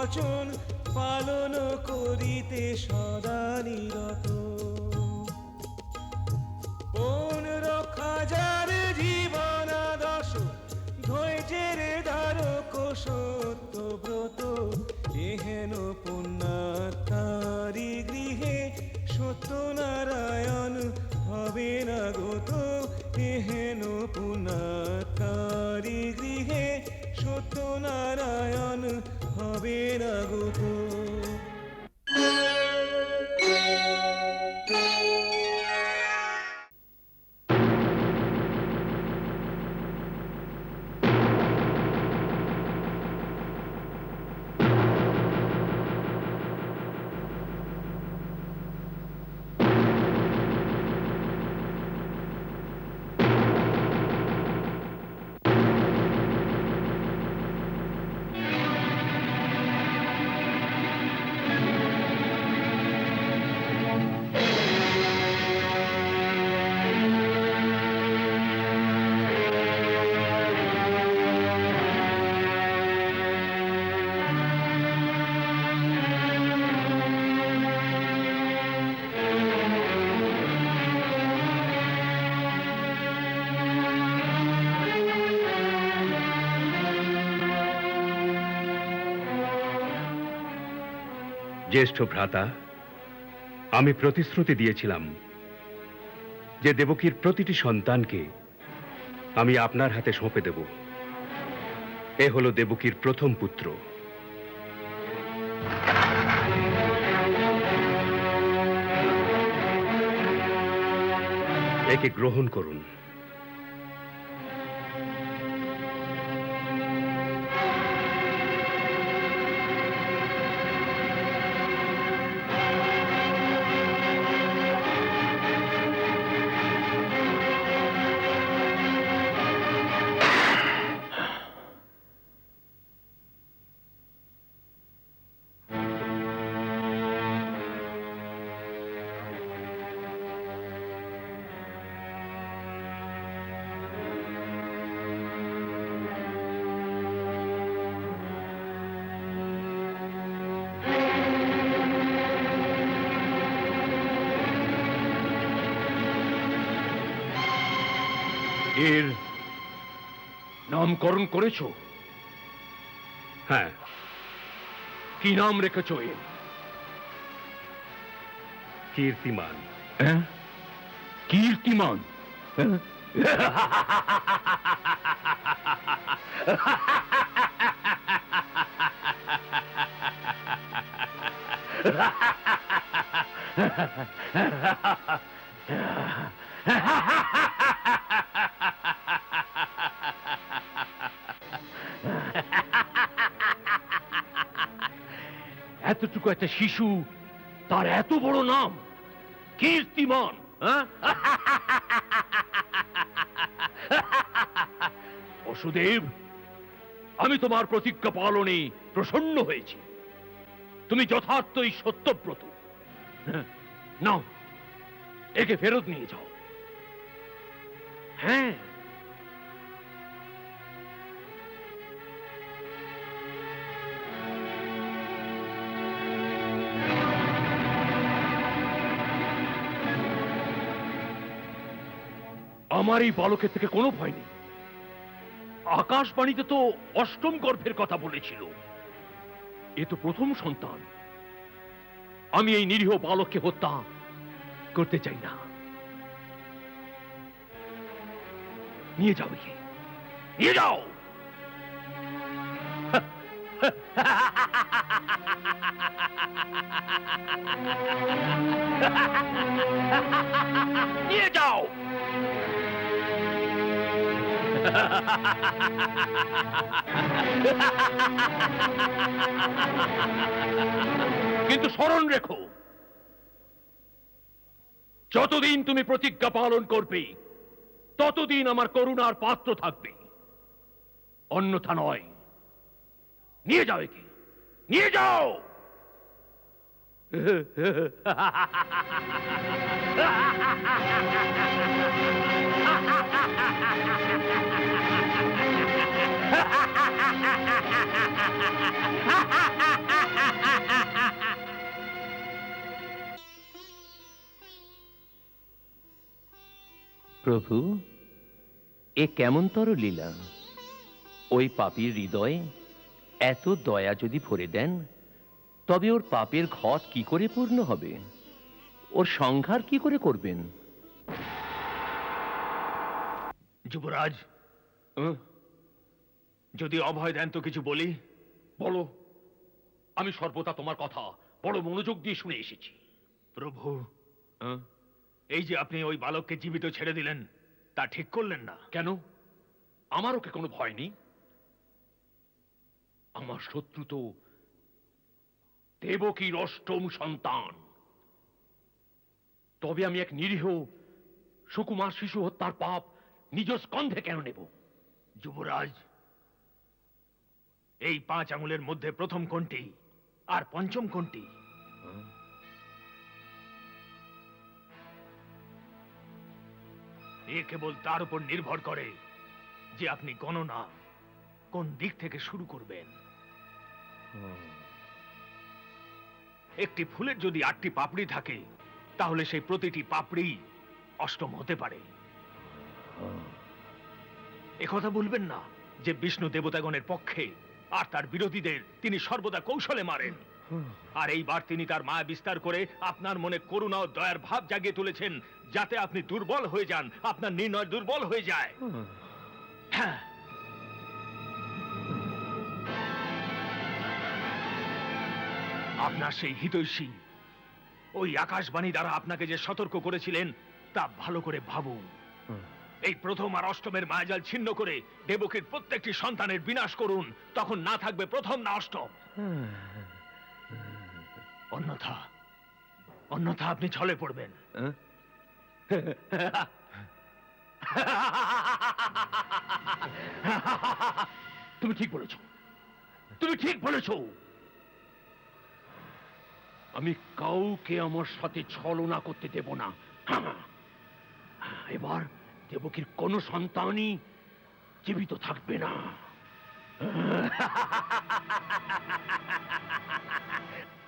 বচন পালন করিতে সদা নিরত। কোন রক্ষা যার জীবন আদর্শ, ধৈর্যের ধারক সত্য ব্রত, এহেন না জ্যেষ্ঠ ভ্রাতা, আমি প্রতিশ্রুতি দিয়েছিলাম যে দেবকীর প্রতিটি সন্তানকে আমি আপনার হাতে সঁপে দেব। এ হলো দেবকীর প্রথম পুত্র। একে গ্রহণ করুন। এর নামকরণ করেছ? হ্যাঁ। কি নাম রেখেছো এর? কীর্তিমান। হ্যাঁ? কীর্তিমান? এতটুকু একটা শিশু তার এত বড় নাম কীর্তিমান। হ্যাঁ? বসুদেব আমি তোমার প্রতিজ্ঞা পালনে প্রসন্ন হয়েছি। তুমি যথার্থই সত্যব্রত। হ্যাঁ, নাও একে ফেরত নিয়ে যাও। হ্যাঁ। আমার এই বালকের থেকে কোনো ভয় নেই। আকাশবাণীতে তো অষ্টম গর্ভের কথা বলেছিল। এ তো প্রথম সন্তান। আমি এই নিরীহ বালককে হত্যা করতে চাই না। নিয়ে যাও একে। নিয়ে যাও! নিয়ে যাও! কিন্তু স্মরণ রেখো, যতদিন তুমি প্রতিজ্ঞা পালন করবে, ততদিন আমার করুণার পাত্র থাকবে। অন্যথা নয়। নিয়ে যাও একে। নিয়ে যাও! প্রভু এ কেমনতর লীলা? ওই পাপীর হৃদয়ে এত দয়া যদি ভরে দেন তবে ওর পাপের ঘট কি করে পূর্ণ হবে? ওর সংহার কি করে করবেন? যুবরাজ যদি অভয় দেন তো কিছু বলি। বলো আমি সর্বদা তোমার কথা বড় মনোযোগ দিয়ে শুনে এসেছি। প্রভু উহ, এই যে আপনি ওই বালককে জীবিত ছেড়ে দিলেন তা ঠিক করলেন না। কেন? আমার ওকে কোনো ভয় নেই? আমার শত্রু তো দেবকীর অষ্টম সন্তান। তবে আমি এক নিরীহ সুকুমার শিশু হত্যার পাপ নিজ স্কন্ধে কেন নেব? যুবরাজ এই পাঁচ আঙুলের মধ্যে প্রথম কোনটি আর পঞ্চম কোনটি? এ কেবল তার উপর নির্ভর করে যে আপনি গণনা কোন দিক থেকে শুরু করবেন। একটি ফুলের যদি আটটি পাপড়ি থাকে তাহলে সেই প্রতিটি পাপড়ি অষ্টম হতে পারে। একথা বলবেন না যে বিষ্ণু দেবতাগণের পক্ষে আর তার বিরোধীদের তিনি সর্বদা কৌশলে মারেন। আর এইবার তিনি তার মায়া বিস্তার করে আপনার মনে করুণা ও দয়ার ভাব জাগিয়ে তুলেছেন, যাতে আপনি দুর্বল হয়ে যান, আপনার নির্ণয় দুর্বল হয়ে যায়। আপনার সেই হিতৈষী, ওই আকাশবাণী দ্বারা আপনাকে যে সতর্ক করেছিলেন, তা ভালো করে ভাবুন। এই প্রথম আর অষ্টমের মায়াজাল ছিন্ন করে দেবকীর প্রত্যেকটি সন্তানের বিনাশ করুন, তখন না থাকবে প্রথম না অষ্টম। অন্যথা। অন্যথা আপনি ছলে পড়বেন। উহ, তুমি ঠিক বলেছ। তুমি ঠিক বলেছ। আমি কাউকে আমার সাথে ছলনা করতে দেব না। এবার দেবকীর কোনো সন্তানই জীবিত থাকবে না।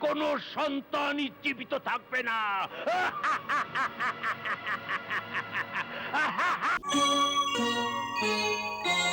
কোন সন্তানই জীবিত থাকবে না।